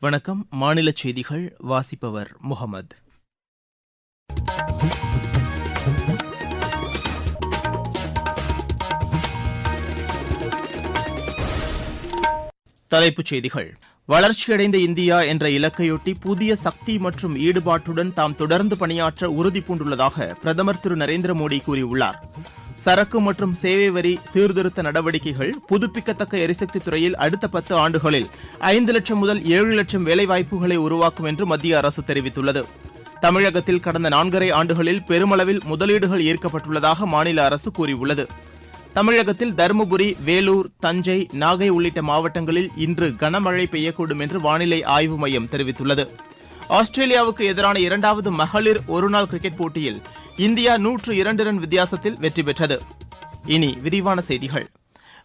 வணக்கம். மாநில செய்திகள் வாசிப்பவர் முகமது. தலைப்புச் செய்திகள். வளர்ச்சியடைந்த இந்தியா என்ற இலக்கையொட்டி புதிய சக்தி மற்றும் ஈடுபாட்டுடன் தாம் தொடர்ந்து பணியாற்ற உறுதி பூண்டுள்ளதாக பிரதமர் திரு நரேந்திர மோடி கூறியுள்ளார். சரக்கு மற்றும் சேவை வரி சீர்திருத்த நடவடிக்கைகள் புதுப்பிக்கத்தக்க எரிசக்தி துறையில் அடுத்த பத்து ஆண்டுகளில் ஐந்து லட்சம் முதல் ஏழு லட்சம் வேலைவாய்ப்புகளை உருவாக்கும் என்று மத்திய அரசு தெரிவித்துள்ளது. தமிழகத்தில் கடந்த நான்கரை ஆண்டுகளில் பெருமளவில் முதலீடுகள் ஈர்க்கப்பட்டுள்ளதாக மாநில அரசு கூறியுள்ளது. தமிழகத்தில் தருமபுரி வேலூர் தஞ்சை நாகை உள்ளிட்ட மாவட்டங்களில் இன்று கனமழை பெய்யக்கூடும் என்று வானிலை ஆய்வு மையம் தெரிவித்துள்ளது. ஆஸ்திரேலியாவுக்கு எதிரான இரண்டாவது மகளிர் ஒருநாள் கிரிக்கெட் போட்டியில் இந்தியா நூற்று இரண்டு ரன் வித்தியாசத்தில் வெற்றி பெற்றது. இனி விரிவான செய்திகள்.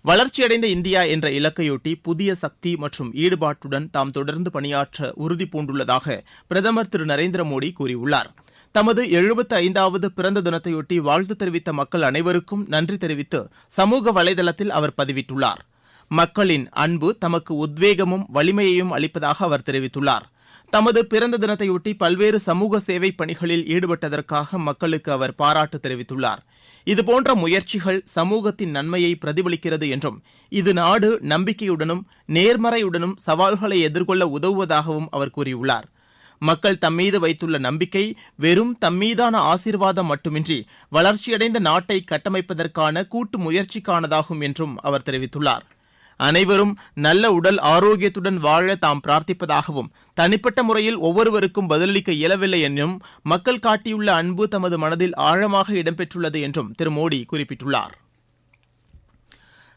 வளர்ச்சியடைந்த இந்தியா என்ற இலக்கையொட்டி புதிய சக்தி மற்றும் ஈடுபாட்டுடன் தாம் தொடர்ந்து பணியாற்ற உறுதி பூண்டுள்ளதாக பிரதமர் திரு நரேந்திர மோடி கூறியுள்ளார். தமது எழுபத்து ஐந்தாவது பிறந்த தினத்தையொட்டி வாழ்த்து தெரிவித்த மக்கள் அனைவருக்கும் நன்றி தெரிவித்து சமூக வலைதளத்தில் அவர் பதிவிட்டுள்ளார். மக்களின் அன்பு தமக்கு உத்வேகமும் வலிமையையும் அளிப்பதாக அவர் தெரிவித்துள்ளார். தமது பிறந்த தினத்தையொட்டி பல்வேறு சமூக சேவை பணிகளில் ஈடுபட்டதற்காக மக்களுக்கு அவர் பாராட்டு தெரிவித்துள்ளார். இதுபோன்ற முயற்சிகள் சமூகத்தின் நன்மையை பிரதிபலிக்கிறது என்றும் இது நாடு நம்பிக்கையுடனும் நேர்மறையுடனும் சவால்களை எதிர்கொள்ள உதவுவதாகவும் அவர் கூறியுள்ளார். மக்கள் தம்மீது வைத்துள்ள நம்பிக்கை வெறும் தம்மீதான ஆசீர்வாதம் மட்டுமின்றி வளர்ச்சியடைந்த நாட்டை கட்டமைப்பதற்கான கூட்டு முயற்சிக்கானதாகும் என்றும் அவர் தெரிவித்துள்ளார். அனைவரும் நல்ல உடல் ஆரோக்கியத்துடன் வாழ தாம் பிரார்த்திப்பதாகவும் தனிப்பட்ட முறையில் ஒவ்வொருவருக்கும் பதிலளிக்க இயலவில்லை என்றும் மக்கள் காட்டியுள்ள அன்பு தமது மனதில் ஆழமாக இடம்பெற்றுள்ளது என்றும் திரு மோடி குறிப்பிட்டுள்ளார்.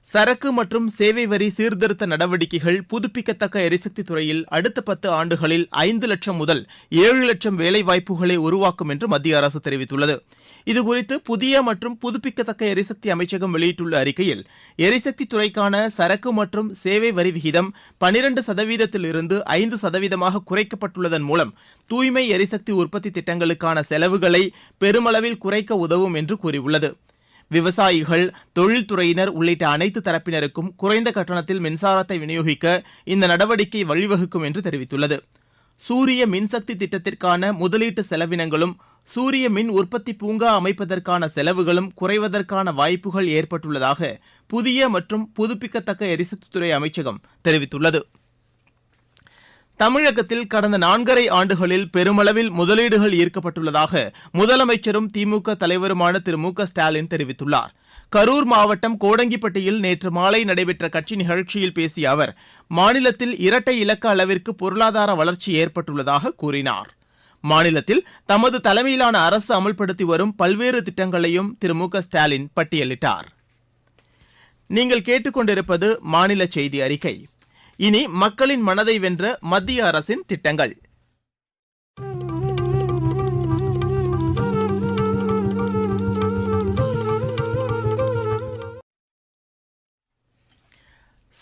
சரக்கு மற்றும் சேவை வரி சீர்திருத்த நடவடிக்கைகள் புதுப்பிக்கத்தக்க எரிசக்தி துறையில் அடுத்த பத்து ஆண்டுகளில் ஐந்து லட்சம் முதல் ஏழு லட்சம் வேலைவாய்ப்புகளை உருவாக்கும் என்று மத்திய அரசு தெரிவித்துள்ளது. இதுகுறித்து புதிய மற்றும் புதுப்பிக்கத்தக்க எரிசக்தி அமைச்சகம் வெளியிட்டுள்ள அறிக்கையில் எரிசக்தி துறைக்கான சரக்கு மற்றும் சேவை வரி விகிதம் பனிரண்டு சதவீதத்திலிருந்து ஐந்து சதவீதமாக குறைக்கப்பட்டுள்ளதன் மூலம் தூய்மை எரிசக்தி உற்பத்தி திட்டங்களுக்கான செலவுகளை பெருமளவில் குறைக்க உதவும் என்று கூறியுள்ளது. விவசாயிகள் தொழில்துறையினர் உள்ளிட்ட அனைத்து தரப்பினருக்கும் குறைந்த கட்டணத்தில் மின்சாரத்தை விநியோகிக்க இந்த நடவடிக்கை வழிவகுக்கும் என்று தெரிவித்துள்ளது. சூரிய மின்சக்தி திட்டத்திற்கான முதலீட்டு செலவினங்களும் சூரிய மின் உற்பத்தி பூங்கா அமைப்பதற்கான செலவுகளும் குறைவதற்கான வாய்ப்புகள் ஏற்பட்டுள்ளதாக புதிய மற்றும் புதுப்பிக்கத்தக்க எரிசக்தித்துறை அமைச்சகம் தெரிவித்துள்ளது. தமிழகத்தில் கடந்த நான்கரை ஆண்டுகளில் பெருமளவில் முதலீடுகள் ஈர்க்கப்பட்டுள்ளதாக முதலமைச்சரும் திமுக தலைவருமான திரு மு க ஸ்டாலின் தெரிவித்துள்ளார். கரூர் மாவட்டம் கோடங்கிப்பட்டியில் நேற்று மாலை நடைபெற்ற கட்சி நிகழ்ச்சியில் பேசிய அவர் மாநிலத்தில் இரட்டை இலக்க அளவிற்கு பொருளாதார வளர்ச்சி ஏற்பட்டுள்ளதாக கூறினார். மாநிலத்தில் தமது தலைமையிலான அரசு அமல்படுத்தி வரும் பல்வேறு திட்டங்களையும் திரு மு க ஸ்டாலின் பட்டியலிட்டார். நீங்கள் கேட்டுக்கொண்டிருப்பது மாநில செய்தி அறிக்கை. இனி மக்களின் மனதை வென்ற மத்திய அரசின் திட்டங்கள்.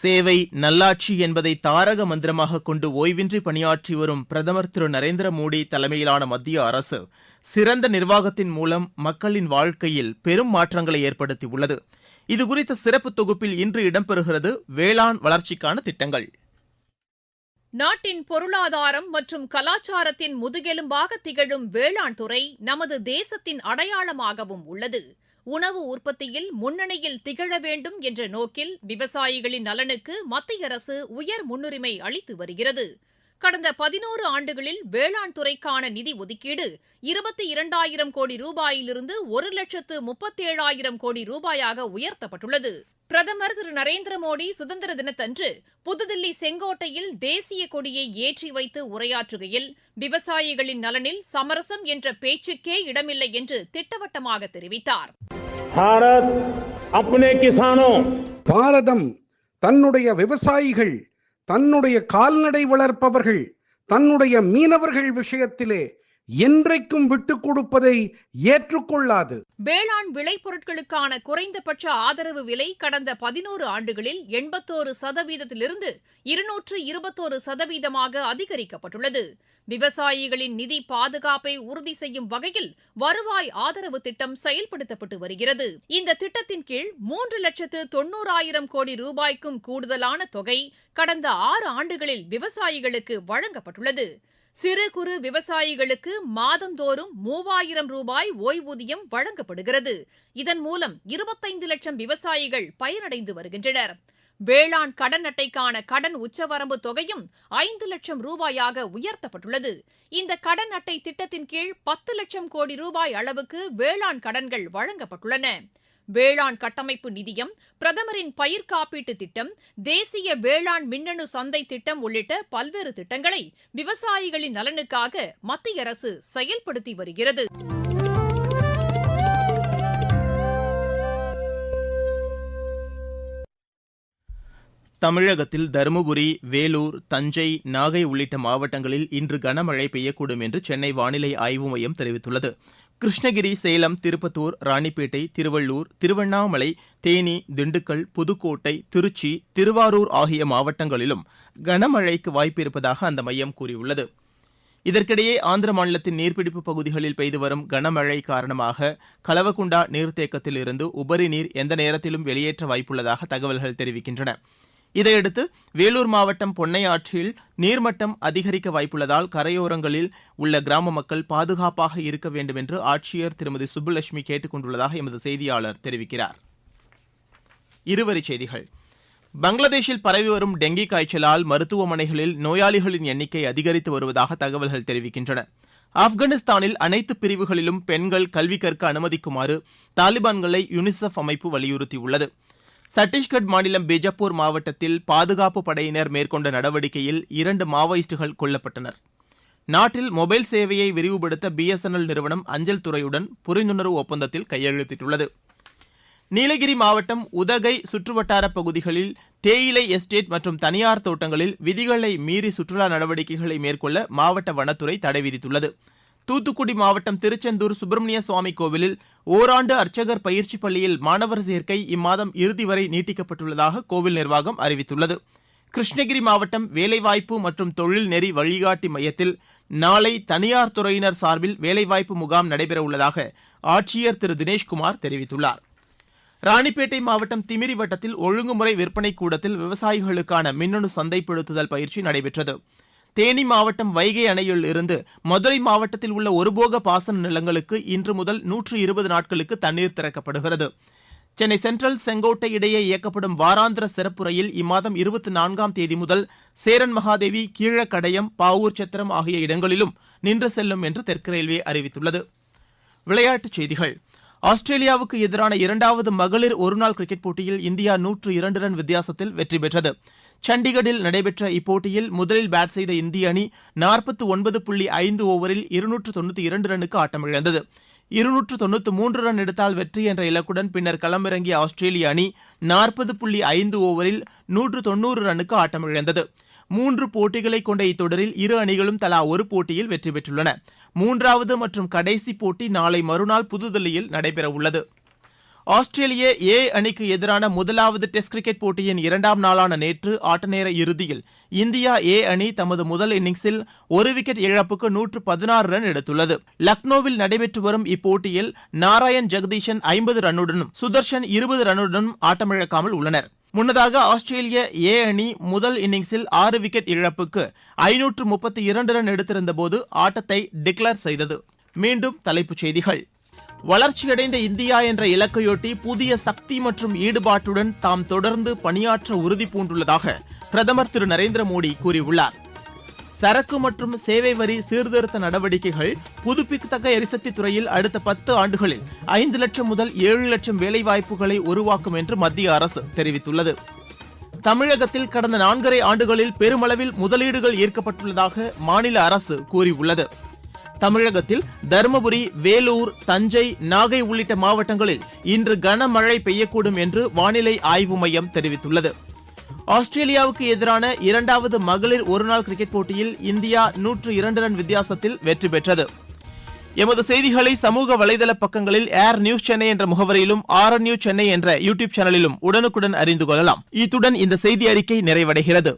சேவை நல்லாட்சி என்பதை தாரக மந்திரமாக கொண்டு ஓய்வின்றி பணியாற்றி வரும் பிரதமர் திரு. நரேந்திர மோடி தலைமையிலான மத்திய அரசு சிறந்த நிர்வாகத்தின் மூலம் மக்களின் வாழ்க்கையில் பெரும் மாற்றங்களை ஏற்படுத்தியுள்ளது. இதுகுறித்த சிறப்பு தொகுப்பில் இன்று இடம்பெறுகிறது வேளாண் வளர்ச்சிக்கான திட்டங்கள். நாட்டின் பொருளாதாரம் மற்றும் கலாச்சாரத்தின் முதுகெலும்பாக திகழும் வேளாண் துறை நமது தேசத்தின் அடையாளமாகவும் உள்ளது. உணவு உற்பத்தியில் முன்னணியில் திகழ வேண்டும் என்ற நோக்கில் விவசாயிகளின் நலனுக்கு மத்திய அரசு உயர் முன்னுரிமை அளித்து வருகிறது. கடந்த பதினோரு ஆண்டுகளில் வேளாண் துறைக்கான நிதி ஒதுக்கீடு இருபத்தி இரண்டாயிரம் கோடி ரூபாயிலிருந்து ஒரு லட்சத்து முப்பத்தேழாயிரம் கோடி ரூபாயாக உயர்த்தப்பட்டுள்ளது. பிரதமர் திரு நரேந்திர மோடி சுதந்திர தினத்தன்று புதுதில்லி செங்கோட்டையில் தேசிய கொடியை ஏற்றி வைத்து உரையாற்றுகையில் விவசாயிகளின் நலனில் சமரசம் என்ற பேச்சுக்கே இடமில்லை என்று திட்டவட்டமாக தெரிவித்தார். பாரதம் தன்னுடைய விவசாயிகள் தன்னுடைய கால்நடை வளர்ப்பவர்கள் தன்னுடைய மீனவர்கள் விஷயத்திலே என்றைக்கும் விட்டுக் கொடுப்பதை ஏற்றுக்கொள்ளாது. வேளாண் விளைபொருட்களுக்கான குறைந்தபட்ச ஆதரவு விலை கடந்த பதினோரு ஆண்டுகளில் எண்பத்தோரு சதவீதத்திலிருந்து இருநூற்று இருபத்தோரு சதவீதமாக அதிகரிக்கப்பட்டுள்ளது. விவசாயிகளின் நிதி பாதுகாப்பை உறுதி செய்யும் வகையில் வருவாய் ஆதரவு திட்டம் செயல்படுத்தப்பட்டு வருகிறது. இந்த திட்டத்தின் கீழ் மூன்று லட்சத்து தொண்ணூறாயிரம் கோடி ரூபாய்க்கும் கூடுதலான தொகை கடந்த ஆறு ஆண்டுகளில் விவசாயிகளுக்கு வழங்கப்பட்டுள்ளது. சிறு குறு விவசாயிகளுக்கு மாதந்தோறும் மூவாயிரம் ரூபாய் ஓய்வூதியம் வழங்கப்படுகிறது. இதன் மூலம் இருபத்தைந்து லட்சம் விவசாயிகள் பயனடைந்து வருகின்றனர். வேளாண் கடன் அட்டைக்கான கடன் உச்சவரம்பு தொகையும் ஐந்து லட்சம் ரூபாயாக உயர்த்தப்பட்டுள்ளது. இந்த கடன் அட்டை திட்டத்தின் கீழ் பத்து லட்சம் கோடி ரூபாய் அளவுக்கு வேளாண் கடன்கள் வழங்கப்பட்டுள்ளன. வேளாண் கட்டமைப்பு நிதியம் பிரதமரின் பயிர் காப்பீட்டு திட்டம் தேசிய வேளாண் மின்னணு சந்தை திட்டம் உள்ளிட்ட பல்வேறு திட்டங்களை விவசாயிகளின் நலனுக்காக மத்திய அரசு செயல்படுத்தி வருகிறது. தமிழகத்தில் தருமபுரி வேலூர் தஞ்சை நாகை உள்ளிட்ட மாவட்டங்களில் இன்று கனமழை பெய்யக்கூடும் என்று சென்னை வானிலை ஆய்வு மையம் தெரிவித்துள்ளது. கிருஷ்ணகிரி சேலம் திருப்பத்தூர் ராணிப்பேட்டை திருவள்ளூர் திருவண்ணாமலை தேனி திண்டுக்கல் புதுக்கோட்டை திருச்சி திருவாரூர் ஆகிய மாவட்டங்களிலும் கனமழைக்கு வாய்ப்பு இருப்பதாக அந்த மையம் கூறியுள்ளது. இதற்கிடையே ஆந்திர மாநிலத்தின் நீர்பிடிப்பு பகுதிகளில் பெய்து வரும் கனமழை காரணமாக கலவகுண்டா நீர்த்தேக்கத்தில் இருந்து உபரி நீர் எந்த நேரத்திலும் வெளியேற்ற வாய்ப்புள்ளதாக தகவல்கள் தெரிவிக்கின்றன. இதையடுத்து வேலூர் மாவட்டம் பொன்னையாற்றில் நீர்மட்டம் அதிகரிக்க வாய்ப்புள்ளதால் கரையோரங்களில் உள்ள கிராம மக்கள் பாதுகாப்பாக இருக்க வேண்டும் என்று ஆட்சியர் திருமதி சுப்புலட்சுமி கேட்டுக் கொண்டுள்ளதாக எமது செய்தியாளர் தெரிவிக்கிறார். இருவரிச் செய்திகள். பங்களாதேஷில் பரவி வரும் டெங்கி காய்ச்சலால் மருத்துவமனைகளில் நோயாளிகளின் எண்ணிக்கை அதிகரித்து வருவதாக தகவல்கள் தெரிவிக்கின்றன. ஆப்கானிஸ்தானில் அனைத்து பிரிவுகளிலும் பெண்கள் கல்வி கற்க அனுமதிக்குமாறு தாலிபான்களை யுனிசெஃப் அமைப்பு வலியுறுத்தியுள்ளது. சத்தீஸ்கட் மாநிலம் பிஜப்பூர் மாவட்டத்தில் பாதுகாப்பு படையினர் மேற்கொண்ட நடவடிக்கையில் இரண்டு மாவோயிஸ்டுகள் கொல்லப்பட்டனர். நாட்டில் மொபைல் சேவையை விரிவுபடுத்த பிஎஸ்என்எல் நிறுவனம் அஞ்சல் துறையுடன் புரிந்துணர்வு ஒப்பந்தத்தில் கையெழுத்திட்டுள்ளது. நீலகிரி மாவட்டம் உதகை சுற்றுவட்டார பகுதிகளில் தேயிலை எஸ்டேட் மற்றும் தனியார் தோட்டங்களில் விதிகளை மீறி சுற்றுலா நடவடிக்கைகளை மேற்கொள்ள மாவட்ட வனத்துறை தடை விதித்துள்ளது. தூத்துக்குடி மாவட்டம் திருச்செந்தூர் சுப்பிரமணிய சுவாமி கோவிலில் ஓராண்டு அர்ச்சகர் பயிற்சி பள்ளியில் மாணவர் சேர்க்கை இம்மாதம் இறுதி வரை நீட்டிக்கப்பட்டுள்ளதாக கோவில் நிர்வாகம் அறிவித்துள்ளது. கிருஷ்ணகிரி மாவட்டம் வேலைவாய்ப்பு மற்றும் தொழில் நெறி வழிகாட்டி மையத்தில் நாளை தனியார் துறையினர் சார்பில் வேலைவாய்ப்பு முகாம் நடைபெறவுள்ளதாக ஆட்சியர் திரு. தினேஷ்குமார் தெரிவித்துள்ளார். ராணிப்பேட்டை மாவட்டம் திமிரி வட்டத்தில் ஒழுங்குமுறை விற்பனை கூடத்தில் விவசாயிகளுக்கான மின்னணு சந்தைப்படுத்துதல் பயிற்சி நடைபெற்றது. தேனி மாவட்டம் வைகை அணையில் இருந்து மதுரை மாவட்டத்தில் உள்ள ஒருபோக பாசன நிலங்களுக்கு இன்று முதல் நூற்று இருபது நாட்களுக்கு தண்ணீர் திறக்கப்படுகிறது. சென்னை சென்ட்ரல் செங்கோட்டை இடையே இயக்கப்படும் வாராந்திர சிறப்பு ரயில் இம்மாதம் இருபத்தி நான்காம் தேதி முதல் சேரன் மகாதேவி கீழக்கடயம் பாவூர் சத்திரம் ஆகிய இடங்களிலும் நின்று செல்லும் என்று தெற்கு ரயில்வே அறிவித்துள்ளது. விளையாட்டுச் செய்திகள். ஆஸ்திரேலியாவுக்கு எதிரான இரண்டாவது மகளிர் ஒருநாள் கிரிக்கெட் போட்டியில் இந்தியா நூற்று இரண்டு ரன் வித்தியாசத்தில் வெற்றி பெற்றது. சண்டிகரில் நடைபெற்ற இப்போட்டியில் முதலில் பேட் செய்த இந்திய அணி நாற்பத்து ஒன்பது புள்ளி ஐந்து ஓவரில் இருநூற்று தொண்ணூற்றி இரண்டு ரன்னுக்கு ஆட்டமிழந்தது. இருநூற்று தொண்ணூற்று மூன்று ரன் எடுத்தால் வெற்றி என்ற இலக்குடன் பின்னர் களமிறங்கிய ஆஸ்திரேலிய அணி நாற்பது புள்ளி ஐந்து ஓவரில் நூற்று தொண்ணூறு ரன்னுக்கு ஆட்டமிழந்தது. மூன்று போட்டிகளை கொண்ட இத்தொடரில் இரு அணிகளும் தலா ஒரு போட்டியில் வெற்றி பெற்றுள்ளன. மூன்றாவது மற்றும் கடைசி போட்டி நாளை மறுநாள் புதுதில்லியில் நடைபெறவுள்ளது. ஆஸ்திரேலிய ஏ அணிக்கு எதிரான முதலாவது டெஸ்ட் கிரிக்கெட் போட்டியின் இரண்டாம் நாளான நேற்று ஆட்டநேர இறுதியில் இந்தியா ஏ அணி தமது முதல் இன்னிங்ஸில் ஒரு விக்கெட் இழப்புக்கு நூற்று பதினாறு ரன் எடுத்துள்ளது. லக்னோவில் நடைபெற்று வரும் இப்போட்டியில் நாராயண் ஜெகதீஷன் ஐம்பது ரன்னுடனும் சுதர்ஷன் இருபது ரன்னுடனும் ஆட்டமிழக்காமல் உள்ளனர். முன்னதாக ஆஸ்திரேலிய ஏ அணி முதல் இன்னிங்ஸில் ஆறு விக்கெட் இழப்புக்கு ஐநூற்று முப்பத்தி இரண்டு ரன் எடுத்திருந்தபோது ஆட்டத்தை டிக்ளேர் செய்தது. மீண்டும் தலைப்புச் செய்திகள். வளர்ச்சியடைந்த இந்தியா என்ற இலக்கையொட்டி புதிய சக்தி மற்றும் ஈடுபாட்டுடன் தாம் தொடர்ந்து பணியாற்ற உறுதி பூண்டுள்ளதாக பிரதமர் திரு நரேந்திர மோடி கூறியுள்ளார். சரக்கு மற்றும் சேவை வரி சீர்திருத்த நடவடிக்கைகள் புதுப்பிக்கத்தக்க எரிசக்தி துறையில் அடுத்த பத்து ஆண்டுகளில் ஐந்து லட்சம் முதல் ஏழு லட்சம் வேலைவாய்ப்புகளை உருவாக்கும் என்று மத்திய அரசு தெரிவித்துள்ளது. தமிழகத்தில் கடந்த நான்கரை ஆண்டுகளில் பெருமளவில் முதலீடுகள் ஈர்க்கப்பட்டுள்ளதாக மாநில அரசு கூறியுள்ளது. தமிழகத்தில் தருமபுரி வேலூர் தஞ்சை நாகை உள்ளிட்ட மாவட்டங்களில் இன்று கனமழை பெய்யக்கூடும் என்று வானிலை ஆய்வு மையம் தெரிவித்துள்ளது. ஆஸ்திரேலியாவுக்கு எதிரான இரண்டாவது மகளிர் ஒருநாள் கிரிக்கெட் போட்டியில் இந்தியா நூற்று இரண்டு ரன் வித்தியாசத்தில் வெற்றி பெற்றது. எமது செய்திகளை சமூக வலைதள பக்கங்களில் ஏர் நியூஸ் சென்னை என்ற முகவரியிலும் ஆர் நியூஸ் சென்னை என்ற யூடியூப் சேனலிலும் உடனுக்குடன் அறிந்து கொள்ளலாம். இத்துடன் இந்த செய்தி அறிக்கை நிறைவடைகிறது.